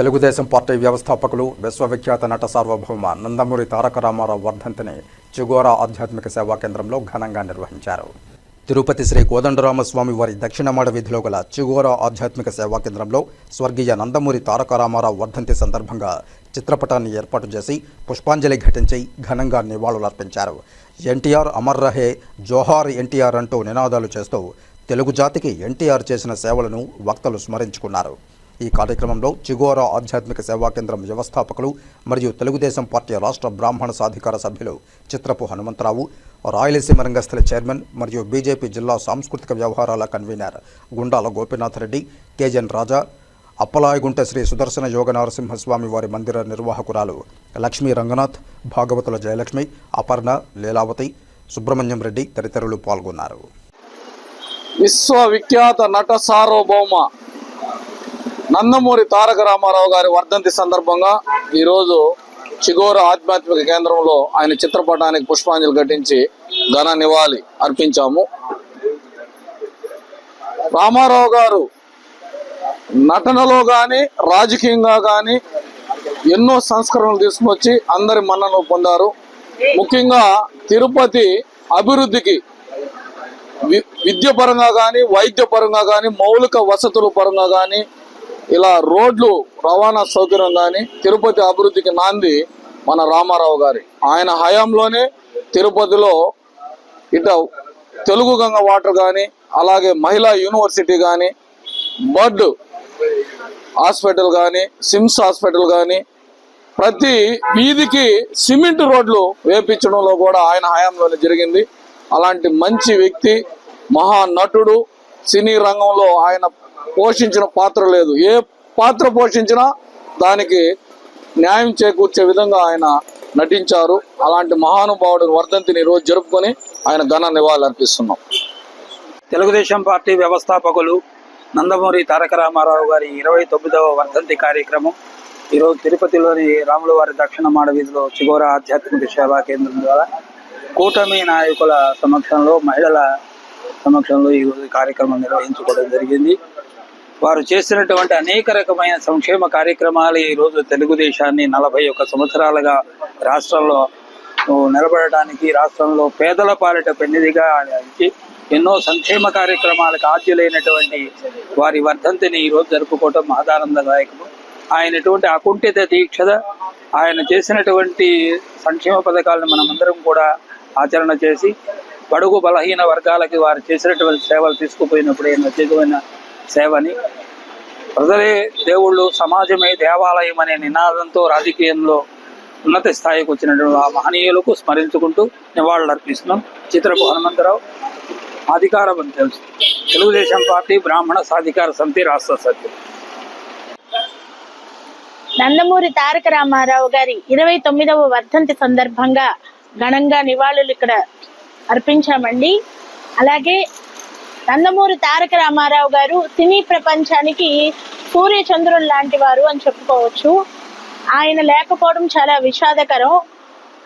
Telugu Desam party వ్యవస్థాపకులు విశ్వవిఖ్యాత నట సార్వభౌమ నందమూరి తారక రామారావు వర్ధంతిని చిగోరా ఆధ్యాత్మిక సేవా కేంద్రంలో ఘనంగా నిర్వహించారు. తిరుపతి శ్రీ కోదండరామస్వామి వారి దక్షిణమాడ విధిలో గల చిగోరా ఆధ్యాత్మిక సేవా కేంద్రంలో స్వర్గీయ నందమూరి తారక రామారావు వర్ధంతి సందర్భంగా చిత్రపటాన్ని ఏర్పాటు చేసి పుష్పాంజలి ఘటించి ఘనంగా నివాళులర్పించారు. ఎన్టీఆర్ అమర్ రహే జోహార్ ఎన్టీఆర్ అంటూ నినాదాలు చేస్తూ తెలుగు జాతికి ఎన్టీఆర్ చేసిన సేవలను వక్తలు స్మరించుకున్నారు. ఈ కార్యక్రమంలో చిగోరా ఆధ్యాత్మిక సేవా కేంద్రం వ్యవస్థాపకులు మరియు తెలుగుదేశం పార్టీ రాష్ట్ర బ్రాహ్మణ సాధికార సభ్యులు చిత్రపు హనుమంతరావు రాయలసీమ రంగస్థల చైర్మన్ మరియు బీజేపీ జిల్లా సాంస్కృతిక వ్యవహారాల కన్వీనర్ గుండాల గోపీనాథ్ రెడ్డి కేజన్ రాజా అప్పలాయగుంట శ్రీ సుదర్శన యోగ నరసింహస్వామి వారి మందిర నిర్వాహకురాలు లక్ష్మీ రంగనాథ్ భాగవతుల జయలక్ష్మి అపర్ణ లీలావతి సుబ్రహ్మణ్యం రెడ్డి తదితరులు పాల్గొన్నారు. విశ్వవిఖ్యాత నట సార్వభౌమ నందమూరి తారక రామారావు గారి వర్ధంతి సందర్భంగా ఈరోజు చిగోర ఆధ్యాత్మిక కేంద్రంలో ఆయన చిత్రపటానికి పుష్పాంజలి ఘటించి ఘన నివాళి అర్పించాము. రామారావు గారు నటనలో కానీ రాజకీయంగా కానీ ఎన్నో సంస్కరణలు తీసుకొచ్చి అందరి మన్నను పొందారు. ముఖ్యంగా తిరుపతి అభివృద్ధికి వి- విద్య పరంగా కానీ వైద్య పరంగా కానీ మౌలిక వసతుల పరంగా కానీ ఇలా రోడ్లు రవాణా సౌకర్యం కానీ తిరుపతి అభివృద్ధికి నాంది మన రామారావు గారి. ఆయన హయాంలోనే తిరుపతిలో ఇట తెలుగు గంగ వాటర్ కానీ అలాగే మహిళా యూనివర్సిటీ కానీ బర్డ్ హాస్పిటల్ కానీ సిమ్స్ హాస్పిటల్ కానీ ప్రతి వీధికి సిమెంట్ రోడ్లు వేపించడంలో కూడా ఆయన హయాంలోనే జరిగింది. అలాంటి మంచి వ్యక్తి మహా నటుడు సినీ రంగంలో ఆయన పోషించిన పాత్ర లేదు. ఏ పాత్ర పోషించినా దానికి న్యాయం చేకూర్చే విధంగా ఆయన నటించారు. అలాంటి మహానుభావుడు వర్ధంతిని రోజు జరుపుకొని ఆయన ఘన నివాళులు అర్పిస్తున్నాం తెలుగుదేశం పార్టీ వ్యవస్థాపకులు నందమూరి తారక రామారావు గారి ఇరవై తొమ్మిదవ వర్ధంతి కార్యక్రమం. ఈరోజు తిరుపతిలోని రాముల వారి దక్షిణ మాడ వీధిలో చిగోర ఆధ్యాత్మిక సేవా కేంద్రం ద్వారా కూటమి నాయకుల సమక్షంలో మహిళల సమక్షంలో ఈ కార్యక్రమం నిర్వహించుకోవడం జరిగింది. వారు చేసినటువంటి అనేక రకమైన సంక్షేమ కార్యక్రమాలు ఈ రోజు తెలుగుదేశాన్ని నలభై ఒక్క సంవత్సరాలుగా రాష్ట్రంలో నిలబడటానికి రాష్ట్రంలో పేదల పాలిట పెన్నిదిగా ఎన్నో సంక్షేమ కార్యక్రమాలకు ఆద్యులైనటువంటి వారి వర్ధంతిని ఈరోజు జరుపుకోవటం ఆధానందదాయకము ఆయనటువంటి అకుంఠిత దీక్షద ఆయన చేసినటువంటి సంక్షేమ పథకాలను మనమందరం కూడా ఆచరణ చేసి బడుగు బలహీన వర్గాలకి వారు చేసినటువంటి సేవలు తీసుకుపోయినప్పుడు ఆయన సేవని. ప్రజలే దేవుళ్ళు సమాజమే దేవాలయం అనే నినాదంతో రాజకీయంలో ఉన్నత స్థాయికి వచ్చినటువంటి ఆ మహనీయులకు స్మరించుకుంటూ నివాళులు అర్పిస్తున్నాం చిత్రపు హనుమంతరావు అధికారం అని తెలుసు. తెలుగుదేశం పార్టీ బ్రాహ్మణ సాధికార సమితి రాష్ట్ర సభ్యులు. నందమూరి తారక రామారావు గారి ఇరవై తొమ్మిదవ వర్ధంతి సందర్భంగా ఘనంగా నివాళులు ఇక్కడ అర్పించామండి. అలాగే నందమూరి తారక రామారావు గారు సినీ ప్రపంచానికి సూర్యచంద్రులు లాంటి వారు అని చెప్పుకోవచ్చు. ఆయన లేకపోవడం చాలా విషాదకరం.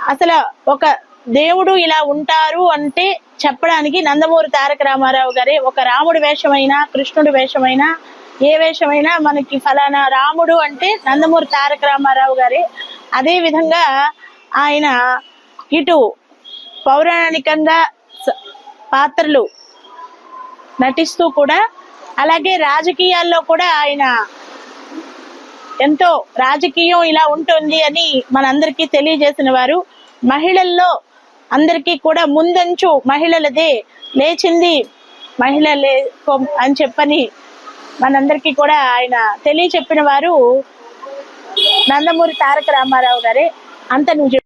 అసలు ఒక దేవుడు ఇలా ఉంటారు అంటే చెప్పడానికి నందమూరి తారక రామారావు గారే ఒక రాముడి వేషమైనా కృష్ణుడి వేషమైనా ఏ వేషమైనా మనకి ఫలానా రాముడు అంటే నందమూరి తారక రామారావు గారే. అదే విధంగా ఆయన ఇటు పౌరాణికంగా స- పాత్రలు నటిస్తూ కూడా అలాగే రాజకీయాల్లో కూడా ఆయన ఎంతో రాజకీయం ఇలా ఉంటుంది అని మనందరికీ తెలియజేసిన వారు. మహిళల్లో అందరికీ కూడా ముందంచు మహిళలదే లేచింది మహిళలే అని చెప్పని మనందరికీ కూడా ఆయన తెలియచెప్పిన వారు నందమూరి తారక రామారావు గారే. అంత నువ్వు